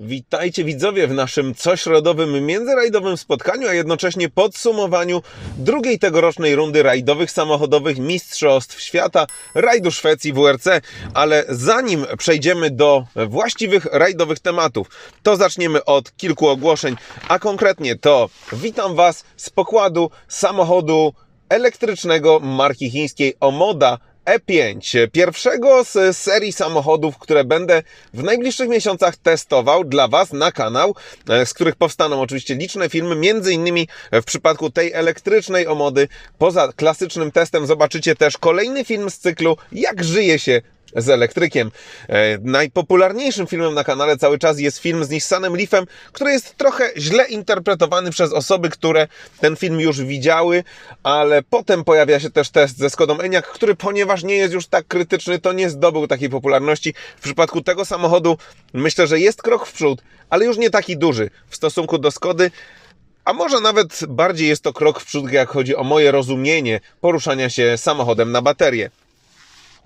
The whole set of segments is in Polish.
Witajcie widzowie w naszym cośrodowym międzyrajdowym spotkaniu, a jednocześnie podsumowaniu drugiej tegorocznej rundy rajdowych samochodowych Mistrzostw Świata rajdu Szwecji WRC. Ale zanim przejdziemy do właściwych rajdowych tematów, to zaczniemy od kilku ogłoszeń, a konkretnie to witam Was z pokładu samochodu elektrycznego marki chińskiej Omoda E5, pierwszego z serii samochodów, które będę w najbliższych miesiącach testował dla Was na kanał, e, z których powstaną oczywiście liczne filmy, między innymi w przypadku tej elektrycznej omody. Poza klasycznym testem zobaczycie też kolejny film z cyklu Jak żyje się z elektrykiem. E, najpopularniejszym filmem na kanale cały czas jest film z Nissanem Leafem, który jest trochę źle interpretowany przez osoby, które ten film już widziały, ale potem pojawia się też test ze Skodą Enyaq, który ponieważ nie jest już tak krytyczny, to nie zdobył takiej popularności. W przypadku tego samochodu myślę, że jest krok w przód, ale już nie taki duży w stosunku do Skody. A może nawet bardziej jest to krok w przód, jak chodzi o moje rozumienie poruszania się samochodem na baterię.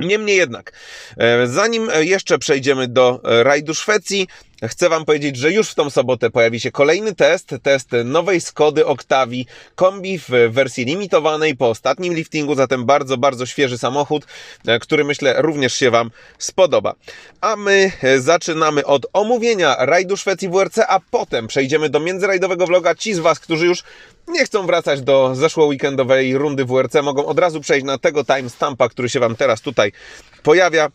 Niemniej jednak, e, zanim jeszcze przejdziemy do e, rajdu Szwecji, chcę Wam powiedzieć, że już w tą sobotę pojawi się kolejny test, test nowej Skody Octavii kombi w wersji limitowanej po ostatnim liftingu, zatem bardzo, bardzo świeży samochód, e, który myślę również się Wam spodoba. A my zaczynamy od omówienia rajdu Szwecji WRC, a potem przejdziemy do międzyrajdowego vloga. Ci z Was, którzy już nie chcą wracać do zeszłoweekendowej rundy WRC, mogą od razu przejść na tego timestampa, który się Wam teraz tutaj pojawia.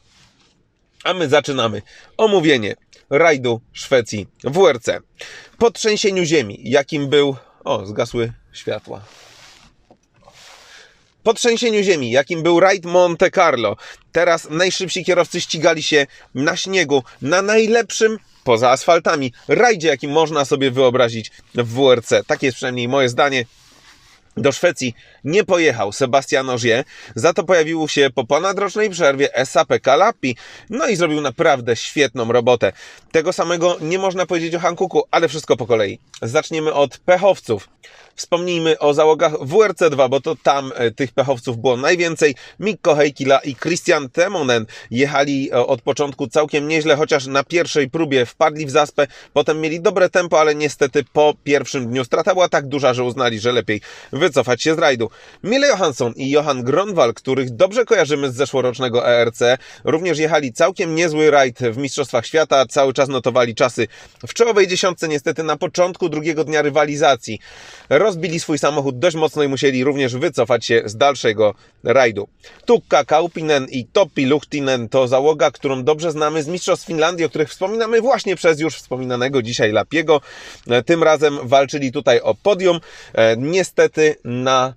A my zaczynamy omówienie rajdu Szwecji WRC. Po trzęsieniu ziemi, jakim był... O, zgasły światła. Po trzęsieniu ziemi, jakim był rajd Monte Carlo, teraz najszybsi kierowcy ścigali się na śniegu, na najlepszym poza asfaltami, rajdzie, jaki można sobie wyobrazić w WRC. Takie jest przynajmniej moje zdanie. Do Szwecji nie pojechał Sebastian Ogier, za to pojawił się po ponadrocznej przerwie SAP Kalapi, no i zrobił naprawdę świetną robotę. Tego samego nie można powiedzieć o Hankuku, ale wszystko po kolei. Zaczniemy od pechowców. Wspomnijmy o załogach WRC2, bo to tam e, tych pechowców było najwięcej. Mikko Heikila i Christian Temonen jechali e, od początku całkiem nieźle, chociaż na pierwszej próbie wpadli w zaspę, potem mieli dobre tempo, ale niestety po pierwszym dniu strata była tak duża, że uznali, że lepiej wycofać się z rajdu. Mile Johansson i Johan Gronwal, których dobrze kojarzymy z zeszłorocznego ERC, również jechali całkiem niezły rajd w Mistrzostwach Świata, cały czas notowali czasy w czołowej dziesiątce, niestety na początku drugiego dnia rywalizacji rozbili swój samochód dość mocno i musieli również wycofać się z dalszego rajdu. Tukka Kaupinen i Topi Luchtinen to załoga, którą dobrze znamy z Mistrzostw Finlandii, o których wspominamy właśnie przez już wspominanego dzisiaj Lapiego. Tym razem walczyli tutaj o podium. Niestety na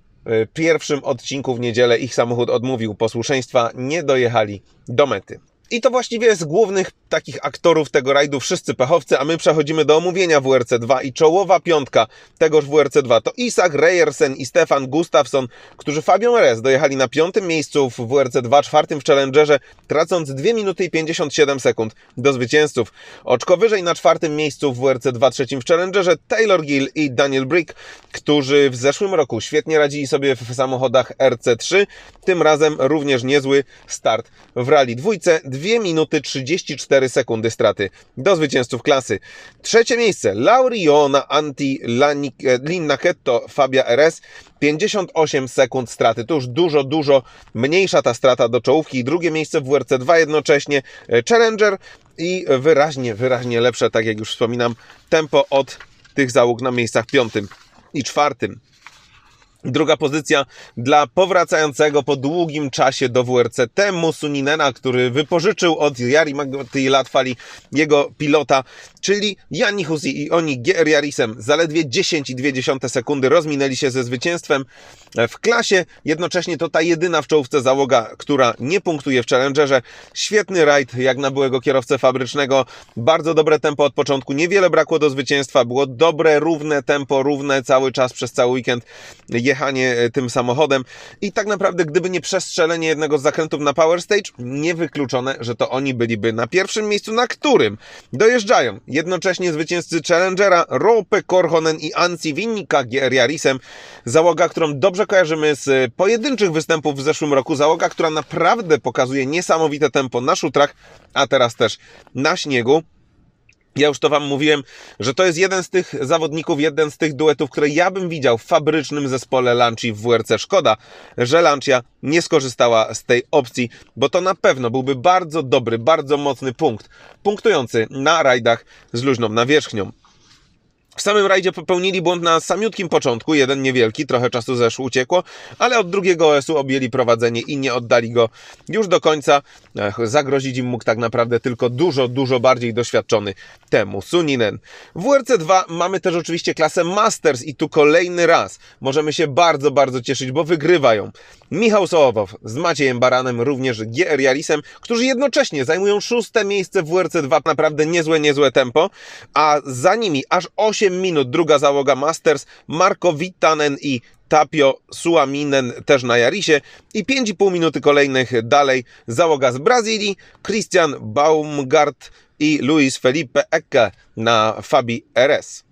pierwszym odcinku w niedzielę ich samochód odmówił posłuszeństwa, nie dojechali do mety. I to właściwie z głównych takich aktorów tego rajdu wszyscy pechowcy, a my przechodzimy do omówienia WRC2 i czołowa piątka tegoż WRC2 to Isak Rejersen i Stefan Gustafsson, którzy Fabią Rez dojechali na piątym miejscu w WRC2, czwartym w Challengerze, tracąc 2 minuty i 57 sekund do zwycięzców. Oczko wyżej na czwartym miejscu w WRC2, trzecim w Challengerze Taylor Gill i Daniel Brick, którzy w zeszłym roku świetnie radzili sobie w samochodach RC3, tym razem również niezły start w rally dwójce, 2 minuty 34 sekundy straty do zwycięzców klasy. Trzecie miejsce Lauriona Anti Linnachetto Fabia RS 58 sekund straty. To już dużo, dużo mniejsza ta strata do czołówki. Drugie miejsce w WRC2 jednocześnie Challenger i wyraźnie, wyraźnie lepsze, tak jak już wspominam, tempo od tych załóg na miejscach piątym i czwartym. Druga pozycja dla powracającego po długim czasie do WRC Temu Suninena, który wypożyczył od Jari Latwali jego pilota, czyli Jani Husi i oni GR Jarisem zaledwie 10,2 sekundy rozminęli się ze zwycięstwem w klasie. Jednocześnie to ta jedyna w czołówce załoga, która nie punktuje w Challengerze. Świetny rajd jak na byłego kierowcę fabrycznego. Bardzo dobre tempo od początku. Niewiele brakło do zwycięstwa. Było dobre, równe tempo, równe cały czas przez cały weekend jechanie e, tym samochodem i tak naprawdę gdyby nie przestrzelenie jednego z zakrętów na Power Stage, niewykluczone, że to oni byliby na pierwszym miejscu, na którym dojeżdżają jednocześnie zwycięzcy Challengera Rope Korhonen i Ansi Winnika GR Yarisem. Załoga, którą dobrze kojarzymy z pojedynczych występów w zeszłym roku. Załoga, która naprawdę pokazuje niesamowite tempo na szutrach, a teraz też na śniegu. Ja już to Wam mówiłem, że to jest jeden z tych zawodników, jeden z tych duetów, które ja bym widział w fabrycznym zespole Lanci w WRC. Szkoda, że Lancia nie skorzystała z tej opcji, bo to na pewno byłby bardzo dobry, bardzo mocny punkt, punktujący na rajdach z luźną nawierzchnią. W samym rajdzie popełnili błąd na samiutkim początku, jeden niewielki, trochę czasu zeszło, uciekło, ale od drugiego OS-u objęli prowadzenie i nie oddali go już do końca. Ech, zagrozić im mógł tak naprawdę tylko dużo, dużo bardziej doświadczony temu Suninen. W WRC 2 mamy też oczywiście klasę Masters i tu kolejny raz możemy się bardzo, bardzo cieszyć, bo wygrywają Michał Sołowow z Maciejem Baranem, również GR Jalisem, którzy jednocześnie zajmują szóste miejsce w WRC 2, naprawdę niezłe, niezłe tempo, a za nimi aż 8 minut druga załoga Masters, Marko Vittanen i Tapio Suaminen też na Jarisie. I 5,5 minuty kolejnych dalej załoga z Brazylii, Christian Baumgart i Luis Felipe Ecke na Fabi RS.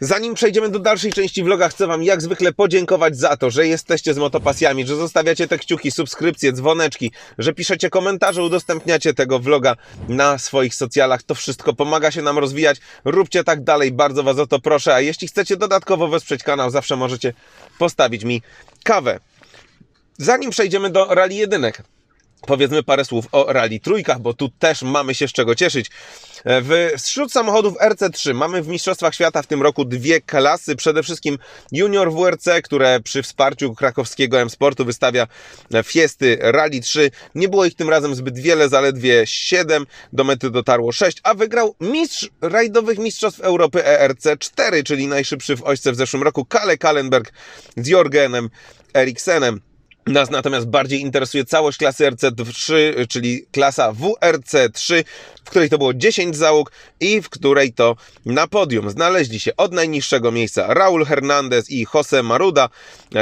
Zanim przejdziemy do dalszej części vloga, chcę Wam jak zwykle podziękować za to, że jesteście z motopasjami, że zostawiacie te kciuki, subskrypcje, dzwoneczki, że piszecie komentarze, udostępniacie tego vloga na swoich socjalach. To wszystko pomaga się nam rozwijać. Róbcie tak dalej, bardzo Was o to proszę. A jeśli chcecie dodatkowo wesprzeć kanał, zawsze możecie postawić mi kawę. Zanim przejdziemy do rally jedynek, powiedzmy parę słów o rally trójkach, bo tu też mamy się z czego cieszyć. W, wśród samochodów RC3 mamy w Mistrzostwach Świata w tym roku dwie klasy. Przede wszystkim Junior WRC, które przy wsparciu krakowskiego M-Sportu wystawia Fiesty Rally 3. Nie było ich tym razem zbyt wiele, zaledwie 7. Do mety dotarło 6, a wygrał mistrz rajdowych Mistrzostw Europy ERC 4, czyli najszybszy w ośce w zeszłym roku, Kale Kallenberg z Jorgenem Eriksenem. Nas natomiast bardziej interesuje całość klasy RC3, czyli klasa WRC3, w której to było 10 załóg i w której to na podium znaleźli się od najniższego miejsca Raul Hernandez i Jose Maruda,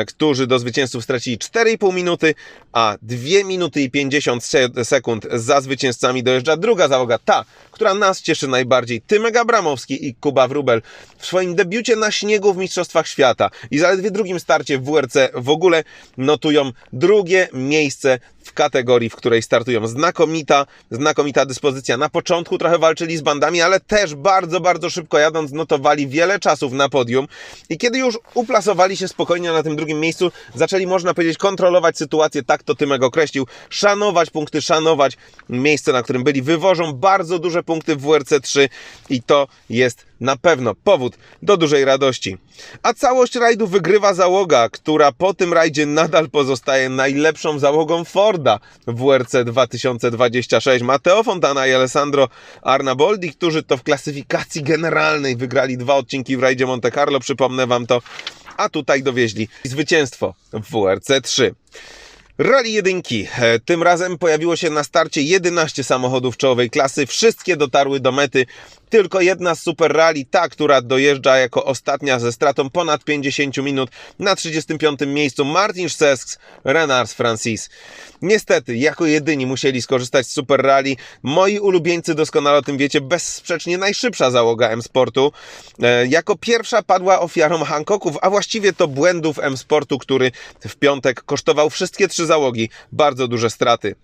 którzy do zwycięzców stracili 4,5 minuty, a 2 minuty i 50 sekund za zwycięzcami dojeżdża druga załoga, ta, która nas cieszy najbardziej, Tymek Abramowski i Kuba Wrubel w swoim debiucie na śniegu w Mistrzostwach Świata i zaledwie drugim starcie w WRC w ogóle notują drugie miejsce w kategorii, w której startują. Znakomita, znakomita dyspozycja. Na początku trochę walczyli z bandami, ale też bardzo, bardzo szybko jadąc notowali wiele czasów na podium i kiedy już uplasowali się spokojnie na tym drugim miejscu, zaczęli, można powiedzieć, kontrolować sytuację, tak to Tymek określił, szanować punkty, szanować miejsce, na którym byli. Wywożą bardzo duże punkty w WRC 3 i to jest na pewno powód do dużej radości. A całość rajdu wygrywa załoga, która po tym rajdzie nadal pozostaje najlepszą załogą Forda w WRC 2026. Matteo Fontana i Alessandro Arnaboldi, którzy to w klasyfikacji generalnej wygrali dwa odcinki w rajdzie Monte Carlo, przypomnę Wam to, a tutaj dowieźli zwycięstwo w WRC 3. Rally jedynki. E, Tym razem pojawiło się na starcie 11 samochodów czołowej klasy. Wszystkie dotarły do mety. Tylko jedna z Super Rally, ta, która dojeżdża jako ostatnia ze stratą ponad 50 minut na 35 miejscu. Martin Sesks, Renars Francis. Niestety, jako jedyni musieli skorzystać z Super Rally. Moi ulubieńcy doskonale o tym wiecie, bezsprzecznie najszybsza załoga M-Sportu. E, jako pierwsza padła ofiarą Hancocków, a właściwie to błędów M-Sportu, który w piątek kosztował wszystkie trzy załogi bardzo duże straty.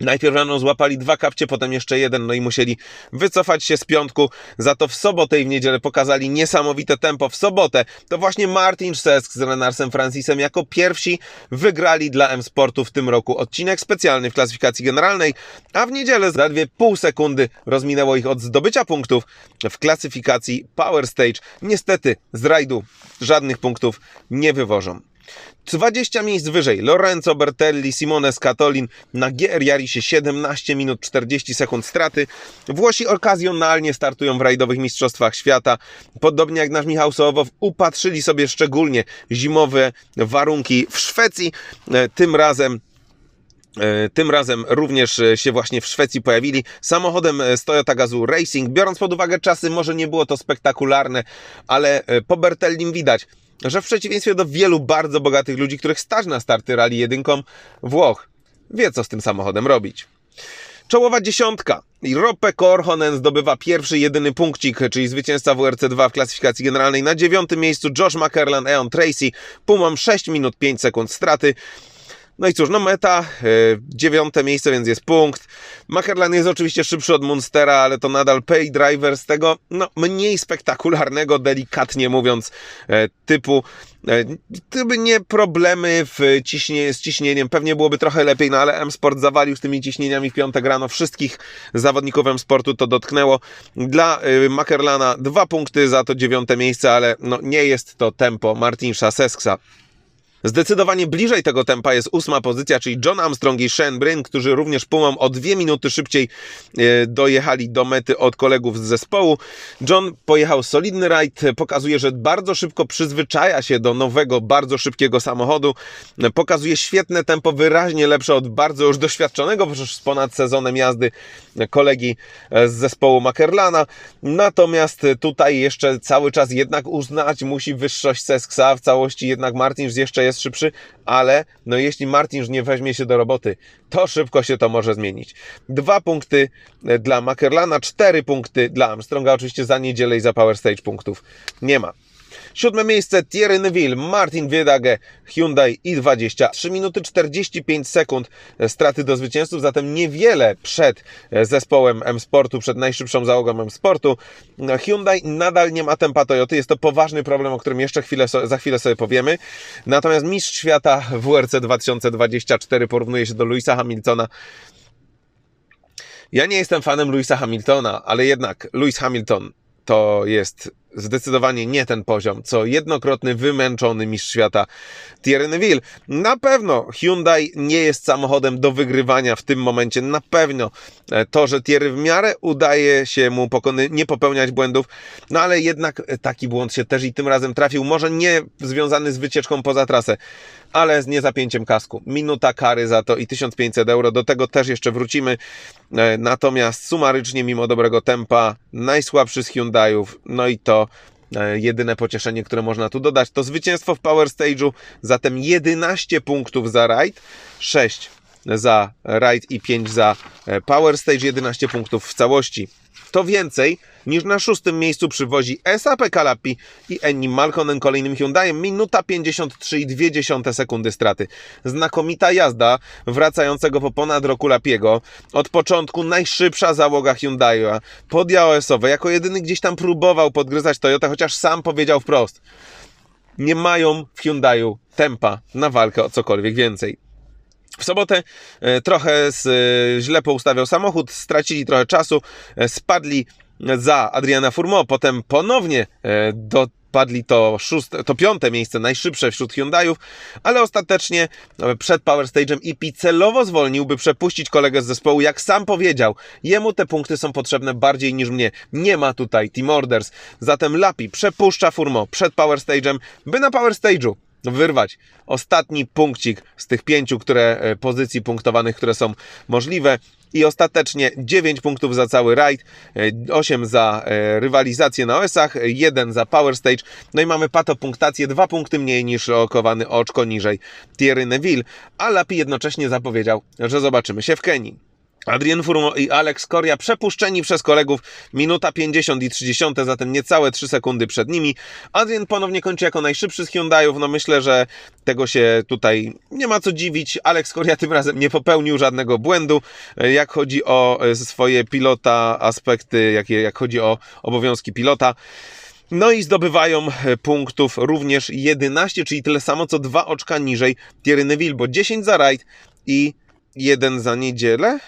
Najpierw rano złapali dwa kapcie, potem jeszcze jeden, no i musieli wycofać się z piątku. Za to w sobotę i w niedzielę pokazali niesamowite tempo. W sobotę to właśnie Martin Szesk z Renarsem Francisem jako pierwsi wygrali dla M-Sportu w tym roku odcinek specjalny w klasyfikacji generalnej, a w niedzielę zaledwie pół sekundy rozminęło ich od zdobycia punktów w klasyfikacji Power Stage. Niestety z rajdu żadnych punktów nie wywożą. 20 miejsc wyżej Lorenzo Bertelli, Simone Scatolin na GR Jarisie 17 minut 40 sekund straty. Włosi okazjonalnie startują w rajdowych mistrzostwach świata. Podobnie jak nasz Michał Sołowow upatrzyli sobie szczególnie zimowe warunki w Szwecji. E, Tym razem E, Tym razem również się właśnie w Szwecji pojawili samochodem z Toyota Gazoo Racing. Biorąc pod uwagę czasy, może nie było to spektakularne, ale e, po Bertellim widać, że w przeciwieństwie do wielu bardzo bogatych ludzi, których stać na starty rally jedynką, Włoch wie, co z tym samochodem robić. Czołowa dziesiątka. Rope Korhonen zdobywa pierwszy, jedyny punkcik, czyli zwycięzca WRC2 w klasyfikacji generalnej. Na dziewiątym miejscu Josh McKerlan, Eon Tracy. Pumam 6 minut 5 sekund straty. No i cóż, no meta, yy, dziewiąte miejsce, więc jest punkt. Makerlan jest oczywiście szybszy od Munstera, ale to nadal pay driver z tego, no mniej spektakularnego, delikatnie mówiąc, yy, typu E, gdyby nie problemy w ciśnie, z ciśnieniem, pewnie byłoby trochę lepiej, no ale M-Sport zawalił z tymi ciśnieniami w piątek rano. Wszystkich zawodników M-Sportu to dotknęło. Dla Makerlana dwa punkty za to dziewiąte miejsce, ale no, nie jest to tempo Martinsza Sesksa. Zdecydowanie bliżej tego tempa jest ósma pozycja, czyli John Armstrong i Shane Bryn, którzy również pumą o dwie minuty szybciej e, dojechali do mety od kolegów z zespołu. John pojechał solidny rajd, pokazuje, że bardzo szybko przyzwyczaja się do nowego, bardzo szybkiego samochodu. Pokazuje świetne tempo, wyraźnie lepsze od bardzo już doświadczonego, przecież z ponad sezonem jazdy kolegi e, z zespołu Makerlana. Natomiast tutaj jeszcze cały czas jednak uznać musi wyższość Sesksa, w całości jednak Martin jeszcze jest jest szybszy, ale no jeśli Martin nie weźmie się do roboty, to szybko się to może zmienić. Dwa punkty e, dla Makerlana, cztery punkty dla Armstronga, oczywiście za niedzielę i za Power Stage punktów nie ma. Siódme miejsce Thierry Neville, Martin Wiedage, Hyundai i20. 3 minuty 45 sekund straty do zwycięzców, zatem niewiele przed zespołem M-Sportu, przed najszybszą załogą M-Sportu. Hyundai nadal nie ma tempa Toyoty, jest to poważny problem, o którym jeszcze chwilę, za chwilę sobie powiemy. Natomiast mistrz świata WRC 2024 porównuje się do Louisa Hamiltona. Ja nie jestem fanem Louisa Hamiltona, ale jednak Louis Hamilton to jest zdecydowanie nie ten poziom, co jednokrotny wymęczony mistrz świata Thierry Neville. Na pewno Hyundai nie jest samochodem do wygrywania w tym momencie. Na pewno e, to, że Thierry w miarę udaje się mu pokony, nie popełniać błędów, no ale jednak taki błąd się też i tym razem trafił. Może nie związany z wycieczką poza trasę, ale z niezapięciem kasku. Minuta kary za to i 1500 euro. Do tego też jeszcze wrócimy. E, natomiast sumarycznie, mimo dobrego tempa, najsłabszy z Hyundai'ów, no i to E, jedyne pocieszenie, które można tu dodać, to zwycięstwo w Power Stage'u, zatem 11 punktów za rajd, 6 za rajd i 5 za e, Power Stage, 11 punktów w całości. To więcej niż na szóstym miejscu przywozi SAP Kalapi i Eni Malkonen kolejnym Hyundaiem. Minuta 53,2 sekundy straty. Znakomita jazda wracającego po ponad roku Lapiego. Od początku najszybsza załoga Hyundai'a. Podjaosowe. Jako jedyny gdzieś tam próbował podgryzać Toyota, chociaż sam powiedział wprost. Nie mają w Hyundaiu tempa na walkę o cokolwiek więcej. W sobotę e, trochę z, e, źle poustawiał samochód, stracili trochę czasu, e, spadli za Adriana Furmo, potem ponownie dopadli to, szóste, to piąte miejsce, najszybsze wśród Hyundaiów, ale ostatecznie przed Power Stage'em IP celowo zwolnił, by przepuścić kolegę z zespołu. Jak sam powiedział, jemu te punkty są potrzebne bardziej niż mnie. Nie ma tutaj Team Orders. Zatem Lapi przepuszcza Furmo przed Power Stage'em, by na Power Stage'u wyrwać ostatni punkcik z tych pięciu które, e, pozycji punktowanych, które są możliwe. I ostatecznie 9 punktów za cały rajd, 8 e, za e, rywalizację na OS-ach, 1 za Power Stage. No i mamy pato punktację, 2 punkty mniej niż okowany oczko niżej Thierry Neville. A Lapi jednocześnie zapowiedział, że zobaczymy się w Kenii. Adrian Furmo i Alex Koria przepuszczeni przez kolegów minuta 50 i 30, zatem niecałe 3 sekundy przed nimi. Adrian ponownie kończy jako najszybszy z Hyundaiów, no myślę, że tego się tutaj nie ma co dziwić. Alex Koria tym razem nie popełnił żadnego błędu, jak chodzi o swoje pilota, aspekty, jak, jak chodzi o obowiązki pilota. No i zdobywają punktów również 11, czyli tyle samo co dwa oczka niżej Thierry Neville, bo 10 za rajd i jeden za niedzielę.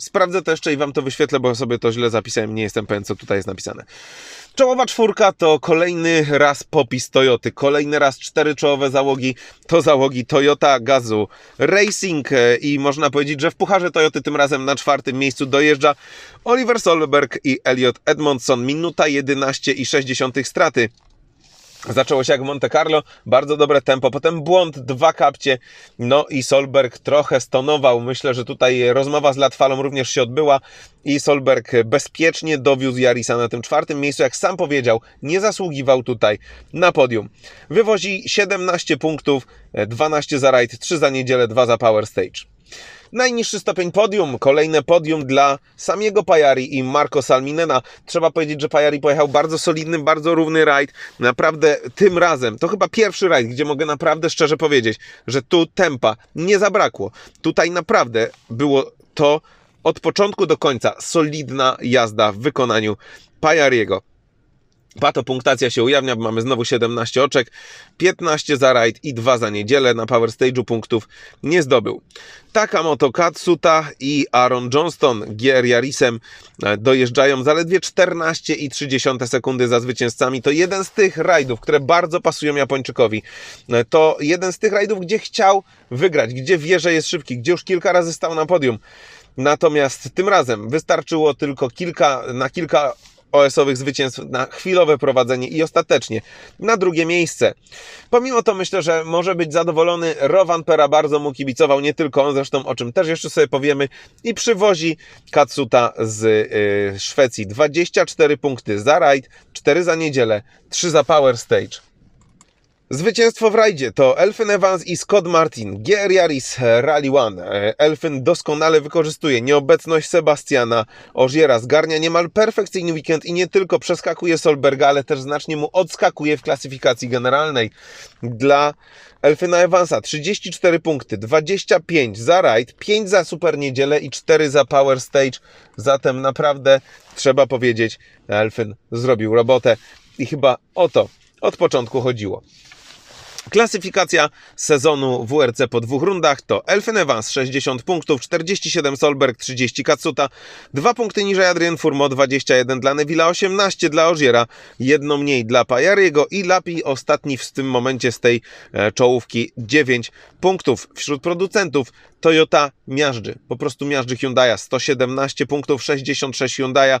Sprawdzę to jeszcze i Wam to wyświetlę, bo sobie to źle zapisałem, nie jestem pewien, co tutaj jest napisane. Czołowa czwórka to kolejny raz popis Toyoty, kolejny raz cztery czołowe załogi, to załogi Toyota Gazu Racing e, i można powiedzieć, że w pucharze Toyoty tym razem na czwartym miejscu dojeżdża Oliver Solberg i Elliot Edmondson, minuta 11,6 straty. Zaczęło się jak Monte Carlo, bardzo dobre tempo, potem błąd, dwa kapcie, no i Solberg trochę stonował. Myślę, że tutaj rozmowa z Latwalą również się odbyła i Solberg bezpiecznie dowiózł Jarisa na tym czwartym miejscu. Jak sam powiedział, nie zasługiwał tutaj na podium. Wywozi 17 punktów, 12 za rajd, 3 za niedzielę, 2 za Power Stage. Najniższy stopień podium, kolejne podium dla samego Pajari i Marco Salminena. Trzeba powiedzieć, że Pajari pojechał bardzo solidny, bardzo równy rajd. Naprawdę tym razem, to chyba pierwszy rajd, gdzie mogę naprawdę szczerze powiedzieć, że tu tempa nie zabrakło. Tutaj naprawdę było to od początku do końca solidna jazda w wykonaniu Pajariego. Pato punktacja się ujawnia, bo mamy znowu 17 oczek, 15 za rajd i 2 za niedzielę. Na Power Stage'u punktów nie zdobył. Takamoto Katsuta i Aaron Johnston GR Yarisem e, dojeżdżają zaledwie 14,3 sekundy za zwycięzcami. To jeden z tych rajdów, które bardzo pasują Japończykowi. E, to jeden z tych rajdów, gdzie chciał wygrać, gdzie wie, że jest szybki, gdzie już kilka razy stał na podium. Natomiast tym razem wystarczyło tylko kilka, na kilka OS-owych zwycięstw na chwilowe prowadzenie i ostatecznie na drugie miejsce. Pomimo to myślę, że może być zadowolony. Rowan Pera bardzo mu kibicował, nie tylko on zresztą, o czym też jeszcze sobie powiemy. I przywozi Katsuta z yy, Szwecji 24 punkty za rajd, 4 za niedzielę, 3 za Power Stage. Zwycięstwo w rajdzie to Elfyn Evans i Scott Martin, GR Yaris Rally One. E, Elfyn doskonale wykorzystuje nieobecność Sebastiana Ogiera, zgarnia niemal perfekcyjny weekend i nie tylko przeskakuje Solberga, ale też znacznie mu odskakuje w klasyfikacji generalnej. Dla Elfyna Evansa 34 punkty, 25 za rajd, 5 za Super Niedzielę i 4 za Power Stage. Zatem naprawdę trzeba powiedzieć, Elfyn zrobił robotę i chyba o to od początku chodziło. Klasyfikacja sezonu WRC po dwóch rundach to Elfen Evans 60 punktów, 47 Solberg, 30 Katsuta, 2 punkty niżej Adrian Furmo, 21 dla Nevilla, 18 dla Ogiera, jedno mniej dla Pajariego i Lapi ostatni w tym momencie z tej e, czołówki 9 punktów. Wśród producentów Toyota miażdży, po prostu miażdży Hyundai'a, 117 punktów, 66 Hyundai'a,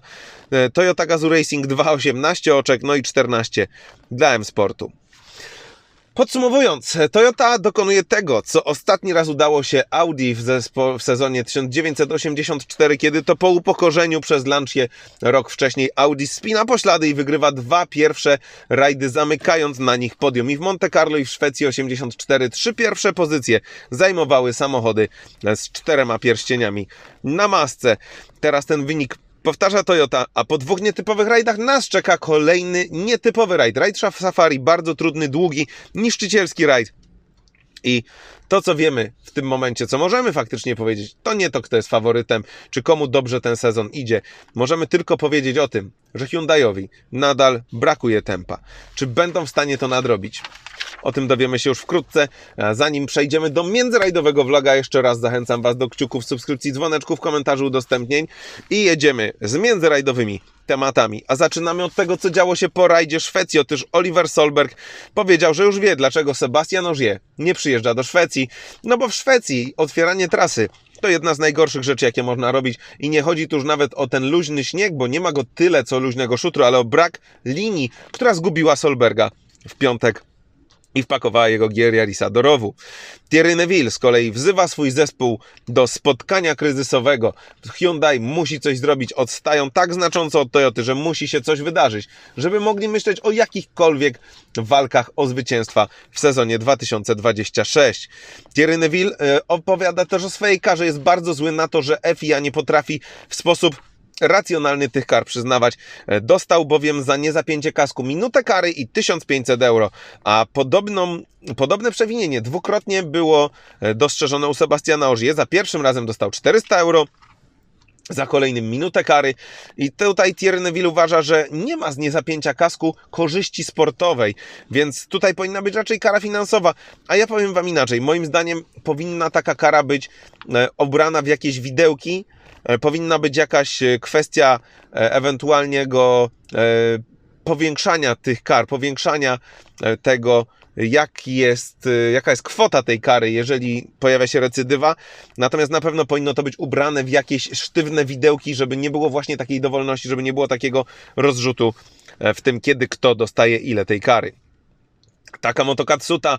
e, Toyota Gazoo Racing 2, 18 oczek, no i 14 dla M-Sportu. Podsumowując, Toyota dokonuje tego, co ostatni raz udało się Audi w, zespo- w sezonie 1984, kiedy to po upokorzeniu przez Lancia rok wcześniej Audi spina poślady i wygrywa dwa pierwsze rajdy, zamykając na nich podium. I w Monte Carlo i w Szwecji 84 trzy pierwsze pozycje zajmowały samochody z czterema pierścieniami na masce. Teraz ten wynik Powtarza Toyota, a po dwóch nietypowych rajdach nas czeka kolejny nietypowy rajd. Rajd Safari, bardzo trudny, długi, niszczycielski rajd. I to, co wiemy w tym momencie, co możemy faktycznie powiedzieć, to nie to, kto jest faworytem, czy komu dobrze ten sezon idzie. Możemy tylko powiedzieć o tym, że Hyundaiowi nadal brakuje tempa. Czy będą w stanie to nadrobić? O tym dowiemy się już wkrótce. Zanim przejdziemy do międzyrajdowego vloga, jeszcze raz zachęcam Was do kciuków, subskrypcji, dzwoneczków, komentarzy, udostępnień i jedziemy z międzyrajdowymi tematami. A zaczynamy od tego, co działo się po rajdzie Szwecji. Otóż Oliver Solberg powiedział, że już wie, dlaczego Sebastian Ogier nie przyjeżdża do Szwecji. No bo w Szwecji otwieranie trasy to jedna z najgorszych rzeczy, jakie można robić. I nie chodzi tu już nawet o ten luźny śnieg, bo nie ma go tyle, co luźnego szutru, ale o brak linii, która zgubiła Solberga w piątek i wpakowała jego gier Jarisa do rowu. Thierry Neville z kolei wzywa swój zespół do spotkania kryzysowego. Hyundai musi coś zrobić, odstają tak znacząco od Toyoty, że musi się coś wydarzyć, żeby mogli myśleć o jakichkolwiek walkach o zwycięstwa w sezonie 2026. Thierry Neville e, opowiada też o swojej karze, jest bardzo zły na to, że FIA nie potrafi w sposób racjonalny tych kar przyznawać. E, dostał bowiem za niezapięcie kasku minutę kary i 1500 euro, a podobną, podobne przewinienie dwukrotnie było e, dostrzeżone u Sebastiana Ożie. Za pierwszym razem dostał 400 euro, za kolejnym minutę kary. I tutaj Thierry Neville uważa, że nie ma z niezapięcia kasku korzyści sportowej, więc tutaj powinna być raczej kara finansowa. A ja powiem Wam inaczej. Moim zdaniem powinna taka kara być e, obrana w jakieś widełki, powinna być jakaś e, kwestia e, ewentualnego powiększania tych kar, powiększania tego, jak jest, jaka jest kwota tej kary, jeżeli pojawia się recydywa. Natomiast na pewno powinno to być ubrane w jakieś sztywne widełki, żeby nie było właśnie takiej dowolności, żeby nie było takiego rozrzutu w tym, kiedy kto dostaje ile tej kary. Taka Katsuta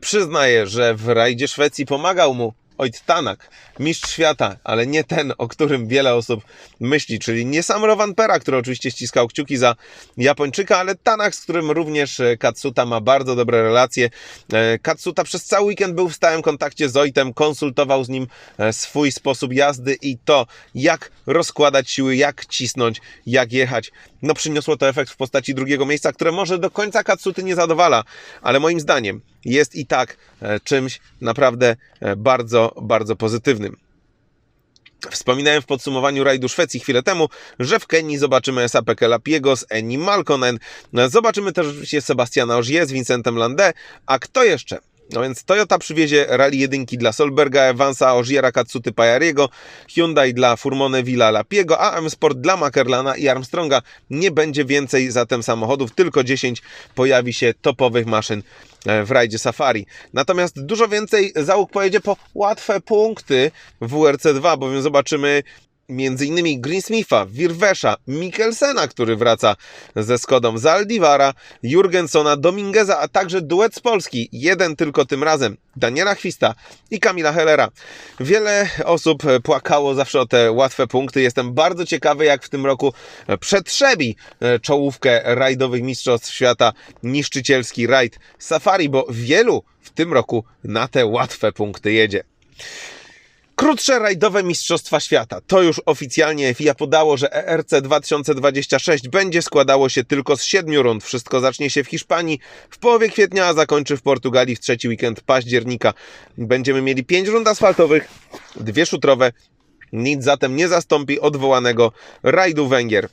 przyznaje, że w rajdzie Szwecji pomagał mu Oit Tanak, mistrz świata, ale nie ten, o którym wiele osób myśli, czyli nie sam Rowan Pera, który oczywiście ściskał kciuki za Japończyka, ale Tanak, z którym również e, Katsuta ma bardzo dobre relacje. E, Katsuta przez cały weekend był w stałym kontakcie z Oitem, konsultował z nim e, swój sposób jazdy i to, jak rozkładać siły, jak cisnąć, jak jechać. No przyniosło to efekt w postaci drugiego miejsca, które może do końca Katsuty nie zadowala, ale moim zdaniem jest i tak e, czymś naprawdę e, bardzo, bardzo pozytywnym. Wspominałem w podsumowaniu rajdu Szwecji chwilę temu, że w Kenii zobaczymy SAP Kelapiego z Eni Malkonen. Zobaczymy też oczywiście Sebastiana Ogier z Vincentem Landé. A kto jeszcze? No więc Toyota przywiezie rally jedynki dla Solberga, Evansa, Ogiera, Katsuty, Pajariego, Hyundai dla Furmone Villa Lapiego, a M-Sport dla Makerlana i Armstronga. Nie będzie więcej zatem samochodów, tylko 10 pojawi się topowych maszyn e, w rajdzie Safari. Natomiast dużo więcej załóg pojedzie po łatwe punkty w WRC2, bowiem zobaczymy między innymi Greensmitha, Wirwesza, Mikkelsena, który wraca ze Skodą, Zaldivara, Jurgensona, Domingueza, a także duet z Polski, jeden tylko tym razem, Daniela Chwista i Kamila Hellera. Wiele osób płakało zawsze o te łatwe punkty. Jestem bardzo ciekawy, jak w tym roku przetrzebi czołówkę rajdowych mistrzostw świata niszczycielski rajd Safari, bo wielu w tym roku na te łatwe punkty jedzie. Krótsze rajdowe Mistrzostwa Świata. To już oficjalnie FIA podało, że ERC 2026 będzie składało się tylko z siedmiu rund. Wszystko zacznie się w Hiszpanii w połowie kwietnia, a zakończy w Portugalii w trzeci weekend października. Będziemy mieli pięć rund asfaltowych, dwie szutrowe. Nic zatem nie zastąpi odwołanego rajdu Węgier.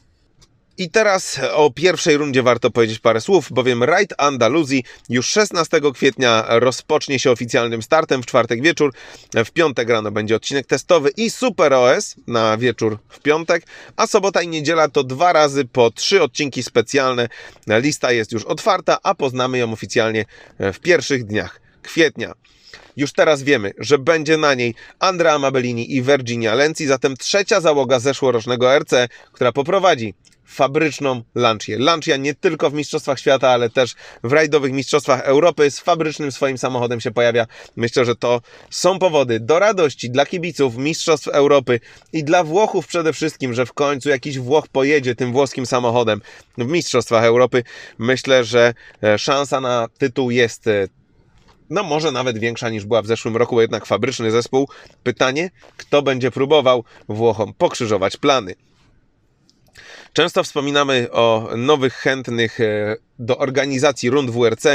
I teraz o pierwszej rundzie warto powiedzieć parę słów, bowiem Raid Andaluzji już 16 kwietnia rozpocznie się oficjalnym startem w czwartek wieczór. W piątek rano będzie odcinek testowy i Super OS na wieczór w piątek, a sobota i niedziela to dwa razy po trzy odcinki specjalne. Lista jest już otwarta, a poznamy ją oficjalnie w pierwszych dniach kwietnia. Już teraz wiemy, że będzie na niej Andrea Mabellini i Virginia Lenzi, zatem trzecia załoga zeszłorocznego RC, która poprowadzi fabryczną Lancię. Lancia nie tylko w Mistrzostwach Świata, ale też w rajdowych Mistrzostwach Europy z fabrycznym swoim samochodem się pojawia. Myślę, że to są powody do radości dla kibiców Mistrzostw Europy i dla Włochów przede wszystkim, że w końcu jakiś Włoch pojedzie tym włoskim samochodem w Mistrzostwach Europy. Myślę, że e, szansa na tytuł jest e, no może nawet większa niż była w zeszłym roku, bo jednak fabryczny zespół. Pytanie, kto będzie próbował Włochom pokrzyżować plany? Często wspominamy o nowych chętnych e, do organizacji rund WRC.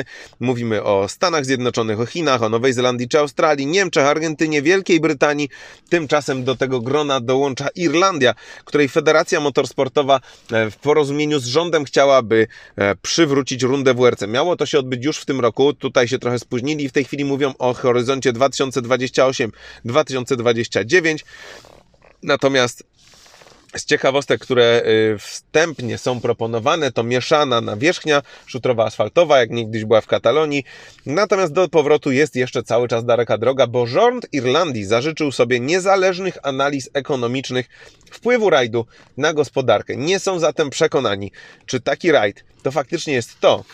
Mówimy o Stanach Zjednoczonych, o Chinach, o Nowej Zelandii czy Australii, Niemczech, Argentynie, Wielkiej Brytanii. Tymczasem do tego grona dołącza Irlandia, której Federacja Motorsportowa e, w porozumieniu z rządem chciałaby e, przywrócić rundę WRC. Miało to się odbyć już w tym roku, tutaj się trochę spóźnili. W tej chwili mówią o horyzoncie 2028-2029. Natomiast z ciekawostek, które y, wstępnie są proponowane, to mieszana nawierzchnia szutrowa asfaltowa, jak niegdyś była w Katalonii. Natomiast do powrotu jest jeszcze cały czas daleka droga, bo rząd Irlandii zażyczył sobie niezależnych analiz ekonomicznych wpływu rajdu na gospodarkę. Nie są zatem przekonani, czy taki rajd to faktycznie jest to,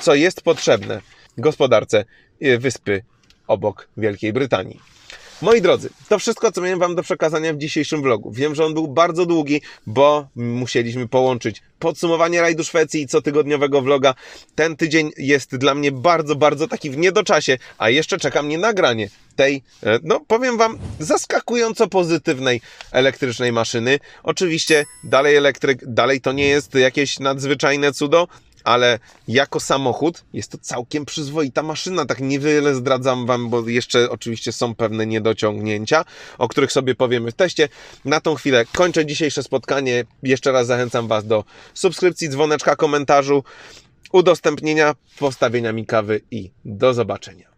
co jest potrzebne gospodarce y, wyspy obok Wielkiej Brytanii. Moi drodzy, to wszystko, co miałem Wam do przekazania w dzisiejszym vlogu. Wiem, że on był bardzo długi, bo musieliśmy połączyć podsumowanie rajdu Szwecji i cotygodniowego vloga. Ten tydzień jest dla mnie bardzo, bardzo taki w niedoczasie, a jeszcze czeka mnie nagranie tej, e, no powiem Wam, zaskakująco pozytywnej elektrycznej maszyny. Oczywiście dalej elektryk, dalej to nie jest jakieś nadzwyczajne cudo, ale jako samochód jest to całkiem przyzwoita maszyna. Tak niewiele zdradzam Wam, bo jeszcze oczywiście są pewne niedociągnięcia, o których sobie powiemy w teście. Na tą chwilę kończę dzisiejsze spotkanie. Jeszcze raz zachęcam Was do subskrypcji, dzwoneczka, komentarzu, udostępnienia, postawienia mi kawy i do zobaczenia.